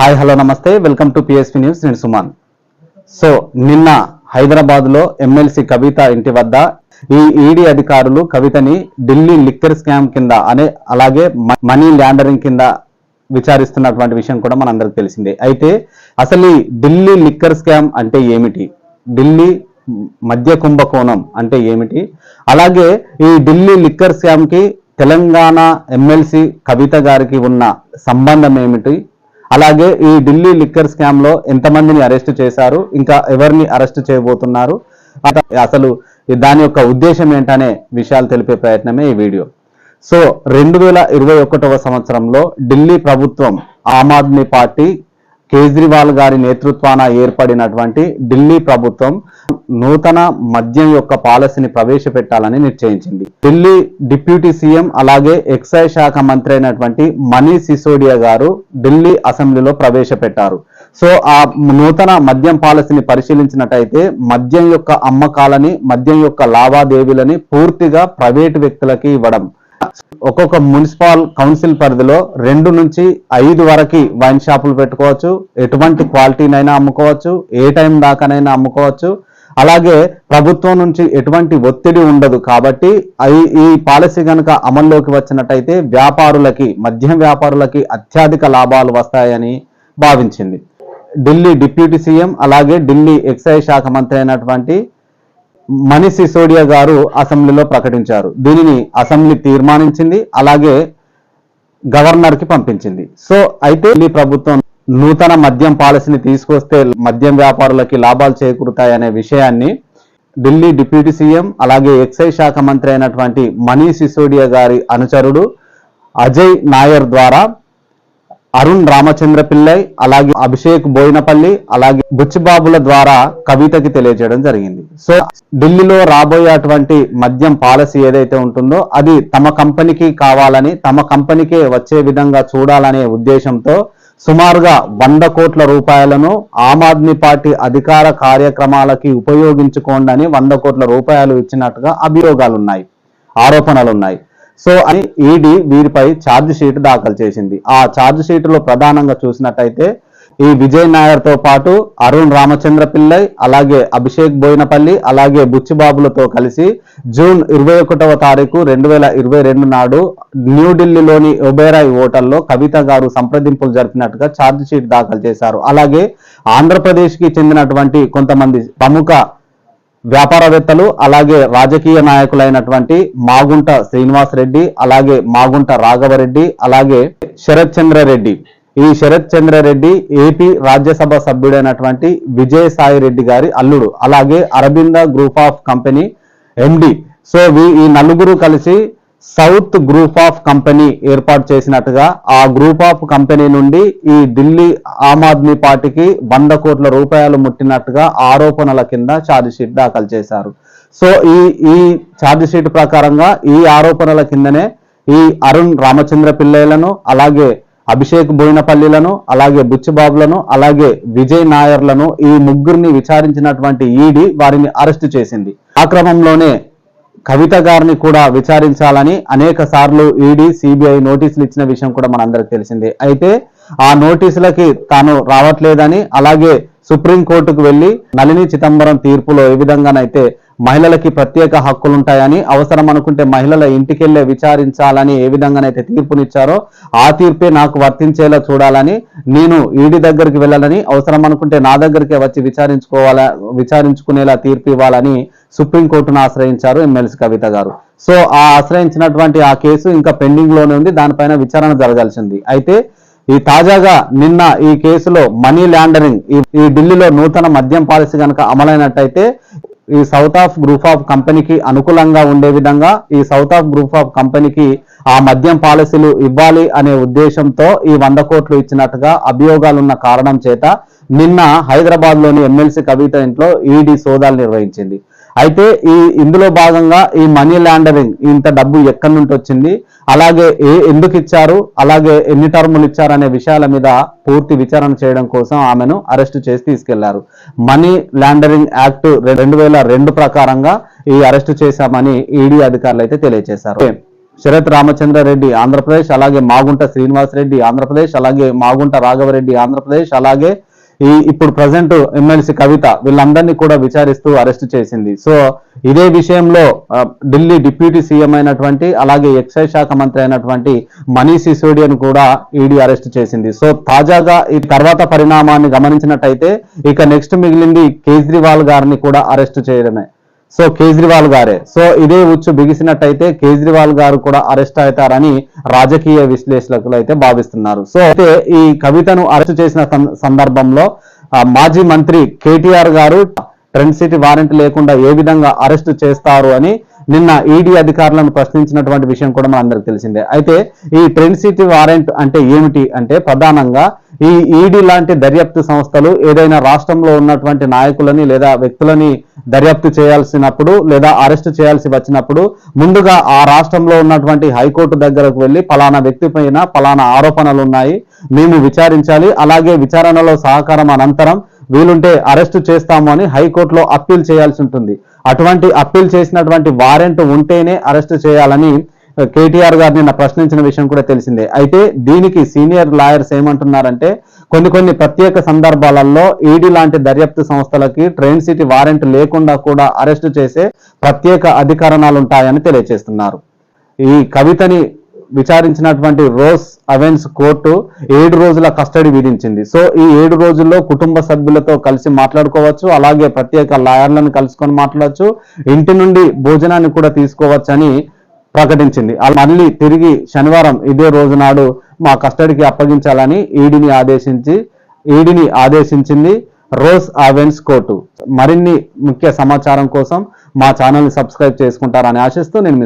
Hi hello నమస్తే. Welcome to PSP news నేను Suman. So నిన్న హైదరాబాద్లో ఎమ్మెల్సీ కవిత ఇంటి వద్ద ఈ ఈడీ అధికారులు కవితని ఢిల్లీ లిక్కర్ స్కామ్ కింద అనే అలాగే మనీ ల్యాండరింగ్ కింద విచారిస్తున్నటువంటి విషయం కూడా మనందరికి తెలిసిందే. అయితే అసలు ఈ ఢిల్లీ లిక్కర్ స్కామ్ అంటే ఏమిటి? ఢిల్లీ మధ్య కుంభకోణం అంటే ఏమిటి? అలాగే ఈ ఢిల్లీ లిక్కర్ స్కామ్కి తెలంగాణ ఎమ్మెల్సీ కవిత గారికి ఉన్న సంబంధం ఏమిటి? అలాగే ఈ ఢిల్లీ లిక్కర్ స్కామ్లో ఎంతమందిని అరెస్ట్ చేశారు ఇంకా ఎవరిని అరెస్ట్ చేయబోతున్నారు అసలు దాని యొక్క ఉద్దేశం ఏంటనే విషయాలు తెలిపే ప్రయత్నమే ఈ వీడియో. సో రెండు వేల ఇరవై ఒకటవ సంవత్సరంలో ఢిల్లీ ప్రభుత్వం ఆమ్ ఆద్మీ పార్టీ కేజ్రీవాల్ గారి నేతృత్వాన ఏర్పడినటువంటి ఢిల్లీ ప్రభుత్వం నూతన మద్యం యొక్క పాలసీని ప్రవేశపెట్టాలని నిశ్చయించింది. ఢిల్లీ డిప్యూటీ సీఎం అలాగే ఎక్సైజ్ శాఖ మంత్రి అయినటువంటి మనీష్ సిసోడియా గారు ఢిల్లీ అసెంబ్లీలో ప్రవేశపెట్టారు. సో ఆ నూతన మద్యం పాలసీని పరిశీలించినట్టయితే మద్యం యొక్క అమ్మకాలని మద్యం యొక్క లావాదేవీలని పూర్తిగా ప్రైవేటు వ్యక్తులకి ఇవ్వడం ఒక్కొక్క మున్సిపల్ కౌన్సిల్ పరిధిలో రెండు నుంచి ఐదు వరకు వైన్ షాపులు పెట్టుకోవచ్చు. ఎటువంటి క్వాలిటీనైనా అమ్ముకోవచ్చు. ఏ టైం దాకానైనా అమ్ముకోవచ్చు. అలాగే ప్రభుత్వం నుంచి ఎటువంటి ఒత్తిడి ఉండదు కాబట్టి ఈ పాలసీ కనుక అమల్లోకి వచ్చినట్టయితే వ్యాపారులకి మద్యం వ్యాపారులకి అత్యధిక లాభాలు వస్తాయని భావించింది. ఢిల్లీ డిప్యూటీ సీఎం అలాగే ఢిల్లీ ఎక్సైజ్ శాఖ మంత్రి అయినటువంటి మనీష్ సిసోడియా గారు అసెంబ్లీలో ప్రకటించారు. దీనిని అసెంబ్లీ తీర్మానించింది అలాగే గవర్నర్కి పంపించింది. సో అయితే ఈ ప్రభుత్వం నూతన మద్యం పాలసీని తీసుకొస్తే మద్యం వ్యాపారులకి లాభాలు చేకూరుతాయనే విషయాన్ని ఢిల్లీ డిప్యూటీ సీఎం అలాగే ఎక్సైజ్ శాఖ మంత్రి అయినటువంటి మనీష్ సిసోడియా గారి అనుచరుడు అజయ్ నాయర్ ద్వారా అరుణ్ రామచంద్ర పిల్లై అలాగే అభిషేక్ బోయినపల్లి అలాగే బుచ్చిబాబుల ద్వారా కవితకి తెలియజేయడం జరిగింది. సో ఢిల్లీలో రాబోయే అటువంటి మద్యం పాలసీ ఏదైతే ఉంటుందో అది తమ కంపెనీకి కావాలని తమ కంపెనీకే వచ్చే విధంగా చూడాలనే ఉద్దేశంతో సుమారుగా వంద కోట్ల రూపాయలను ఆమ్ ఆద్మీ పార్టీ అధికార కార్యక్రమాలకి ఉపయోగించుకోండి అని వంద కోట్ల రూపాయలు ఇచ్చినట్టుగా అభియోగాలున్నాయి ఆరోపణలున్నాయి. సో అని ఈడీ వీరిపై ఛార్జ్ షీట్ దాఖలు చేసింది. ఆ ఛార్జ్ షీట్లో ప్రధానంగా చూసినట్టయితే ఈ విజయ్ నాయర్తో పాటు అరుణ్ రామచంద్ర పిల్లై అలాగే అభిషేక్ బోయినపల్లి అలాగే బుచ్చిబాబులతో కలిసి జూన్ ఇరవై ఒకటవ తారీఖు రెండు వేల ఇరవై రెండు నాడు న్యూఢిల్లీలోని ఒబేరాయ్ హోటల్లో కవిత గారు సంప్రదింపులు జరిపినట్టుగా ఛార్జ్ షీట్ దాఖలు చేశారు. అలాగే ఆంధ్రప్రదేశ్కి చెందినటువంటి కొంతమంది ప్రముఖ వ్యాపారవేత్తలు అలాగే రాజకీయ నాయకులైనటువంటి మాగుంట శ్రీనివాస్ రెడ్డి అలాగే మాగుంట రాఘవరెడ్డి అలాగే శరత్ చంద్రరెడ్డి ఈ శరత్ చంద్రరెడ్డి ఏపీ రాజ్యసభ సభ్యుడైనటువంటి విజయసాయి రెడ్డి గారి అల్లుడు అలాగే Arabinda group of company MD. So ఈ నలుగురు కలిసి సౌత్ గ్రూప్ ఆఫ్ కంపెనీ ఏర్పాటు చేసినట్టుగా ఆ గ్రూప్ ఆఫ్ కంపెనీ నుండి ఈ ఢిల్లీ ఆమ్ ఆద్మీ పార్టీకి వంద కోట్ల రూపాయలు ముట్టినట్టుగా ఆరోపణల కింద ఛార్జ్ షీట్ దాఖలు చేశారు. సో ఈ ఈ ఛార్జ్ షీట్ ప్రకారంగా ఈ ఆరోపణల కిందనే ఈ అరుణ్ రామచంద్ర పిల్లలను అలాగే అభిషేక్ బోయినపల్లిలను అలాగే బుచ్చిబాబులను అలాగే విజయ్ నాయర్లను ఈ ముగ్గురిని విచారించినటువంటి ఈడీ వారిని అరెస్టు చేసింది. ఆ క్రమంలోనే కవిత గారిని కూడా విచారించాలని అనేక సార్లు ఈడీ సిబిఐ నోటీసులు ఇచ్చిన విషయం కూడా మనందరికి తెలిసిందే. అయితే ఆ నోటీసులకి తాను రావట్లేదని అలాగే సుప్రీం కోర్టుకు వెళ్ళి నళిని చిదంబరం తీర్పులో ఏ విధంగానైతే మహిళలకి ప్రత్యేక హక్కులుంటాయని అవసరం అనుకుంటే మహిళల ఇంటికెళ్ళే విచారించాలని ఏ విధంగానైతే తీర్పునిచ్చారో ఆ తీర్పే నాకు వర్తించేలా చూడాలని నేను ఈడీ దగ్గరికి వెళ్ళాలని అవసరం అనుకుంటే నా దగ్గరికే వచ్చి విచారించుకోవాలా విచారించుకునేలా తీర్పు ఇవ్వాలని సుప్రీంకోర్టును ఆశ్రయించారు ఎమ్మెల్సీ కవిత గారు. సో ఆ ఆశ్రయించినటువంటి ఆ కేసు ఇంకా పెండింగ్లోనే ఉంది దానిపైన విచారణ జరగాల్సింది. అయితే ఈ తాజాగా నిన్న ఈ కేసులో మనీ ల్యాండరింగ్ ఈ- ఈ ఢిల్లీలో నూతన మద్యం పాలసీ కనుక అమలైనట్టయితే ఈ సౌత్ ఆఫ్ గ్రూప్ ఆఫ్ కంపెనీకి అనుకూలంగా ఉండే విధంగా ఈ సౌత్ ఆఫ్ గ్రూప్ ఆఫ్ కంపెనీకి ఆ మద్యం పాలసీలు ఇవ్వాలి అనే ఉద్దేశంతో ఈ వంద కోట్లు ఇచ్చినట్టుగా అభియోగాలున్న కారణం చేత నిన్న హైదరాబాద్లోని ఎమ్మెల్సీ కవిత ఇంట్లో ఈడీ సోదాలు నిర్వహించింది. అయితే ఈ ఇందులో భాగంగా ఈ మనీ లాండరింగ్ ఇంత డబ్బు ఎక్కడి నుండి వచ్చింది? అలాగే ఏ ఎందుకు ఇచ్చారు? అలాగే ఎన్ని టర్ములు ఇచ్చారు అనే విషయాల మీద పూర్తి విచారణ చేయడం కోసం ఆమెను అరెస్ట్ చేసి తీసుకెళ్ళారు. మనీ లాండరింగ్ యాక్ట్ రెండు వేల రెండు ప్రకారంగా ఈ అరెస్ట్ చేశామని ఈడీ అధికారులు అయితే తెలియజేశారు. శరత్ రామచంద్రారెడ్డి ఆంధ్రప్రదేశ్ అలాగే మాగుంట శ్రీనివాస్ రెడ్డి ఆంధ్రప్రదేశ్ అలాగే మాగుంట రాఘవరెడ్డి ఆంధ్రప్రదేశ్ అలాగే ఈ ఇప్పుడు ప్రజెంట్ ఎమ్మెల్సీ కవిత వీళ్ళందరినీ కూడా విచారిస్తూ అరెస్ట్ చేసింది. సో ఇదే విషయంలో ఢిల్లీ డిప్యూటీ సీఎం అయినటువంటి అలాగే ఎక్సైజ్ శాఖ మంత్రి అయినటువంటి మనీష్ సిసోడియాను కూడా ఈడీ అరెస్ట్ చేసింది. సో తాజాగా ఈ తర్వాత పరిణామాన్ని గమనించినట్టయితే ఇక నెక్స్ట్ మిగిలింది కేజ్రీవాల్ గారిని కూడా అరెస్ట్ చేయడమే. సో కేజ్రీవాల్ గారే. సో ఇదే ఉచ్చు బిగిసినట్టయితే కేజ్రీవాల్ గారు కూడా అరెస్ట్ అవుతారని రాజకీయ విశ్లేషకులు అయితే భావిస్తున్నారు. సో అయితే ఈ కవితను అరెస్ట్ చేసిన సందర్భంలో మాజీ మంత్రి కేటీఆర్ గారు ట్రెండ్ సిటీ వారెంట్ లేకుండా ఏ విధంగా అరెస్ట్ చేస్తారు అని నిన్న ఈడీ అధికారులను ప్రశ్నించినటువంటి విషయం కూడా మనందరికి తెలిసిందే. అయితే ఈ ట్రెండ్ సిటీ వారెంట్ అంటే ఏమిటి అంటే ప్రధానంగా ఈ ఈడీ లాంటి దర్యాప్తు సంస్థలు ఏదైనా రాష్ట్రంలో ఉన్నటువంటి నాయకులని లేదా వ్యక్తులని దర్యాప్తు చేయాల్సినప్పుడు లేదా అరెస్ట్ చేయాల్సి వచ్చినప్పుడు ముందుగా ఆ రాష్ట్రంలో ఉన్నటువంటి హైకోర్టు దగ్గరకు వెళ్ళి పలానా వ్యక్తి పైన పలానా ఆరోపణలు ఉన్నాయి. మేము విచారించాలి. అలాగే విచారణలో సహకారం అనంతరం వీలుంటే అరెస్ట్ చేస్తాము అని హైకోర్టులో అప్పీల్ చేయాల్సి ఉంటుంది. అటువంటి అప్పీల్ చేసినటువంటి వారెంట్ ఉంటేనే అరెస్ట్ చేయాలని కేటీఆర్ గారు నిన్న ప్రశ్నించిన విషయం కూడా తెలిసిందే. అయితే దీనికి సీనియర్ లాయర్స్ ఏమంటున్నారంటే కొన్ని కొన్ని ప్రత్యేక సందర్భాలలో ఈడీ లాంటి దర్యాప్తు సంస్థలకి ట్రైన్ సిటీ వారెంట్ లేకుండా కూడా అరెస్ట్ చేసే ప్రత్యేక అధికరణాలు ఉంటాయని తెలియజేస్తున్నారు ఈ కవితని విచారించినటువంటి రోస్ అవెన్స్ కోర్టు ఏడు రోజుల కస్టడీ విధించింది. సో ఈ ఏడు రోజుల్లో కుటుంబ సభ్యులతో కలిసి మాట్లాడుకోవచ్చు అలాగే ప్రత్యేక లాయర్లను కలుసుకొని మాట్లాడవచ్చు ఇంటి నుండి భోజనాన్ని కూడా తీసుకోవచ్చని ప్రకటించింది. మళ్ళీ తిరిగి శనివారం ఇదే రోజు నాడు మా కస్టడీకి అప్పగించాలని ఈడీని ఆదేశించి ఈడీని ఆదేశించింది రోజ్ అవెన్స్ కోర్టు. మరిన్ని ముఖ్య సమాచారం కోసం మా ఛానల్ని సబ్స్క్రైబ్ చేసుకుంటారని ఆశిస్తూ నేను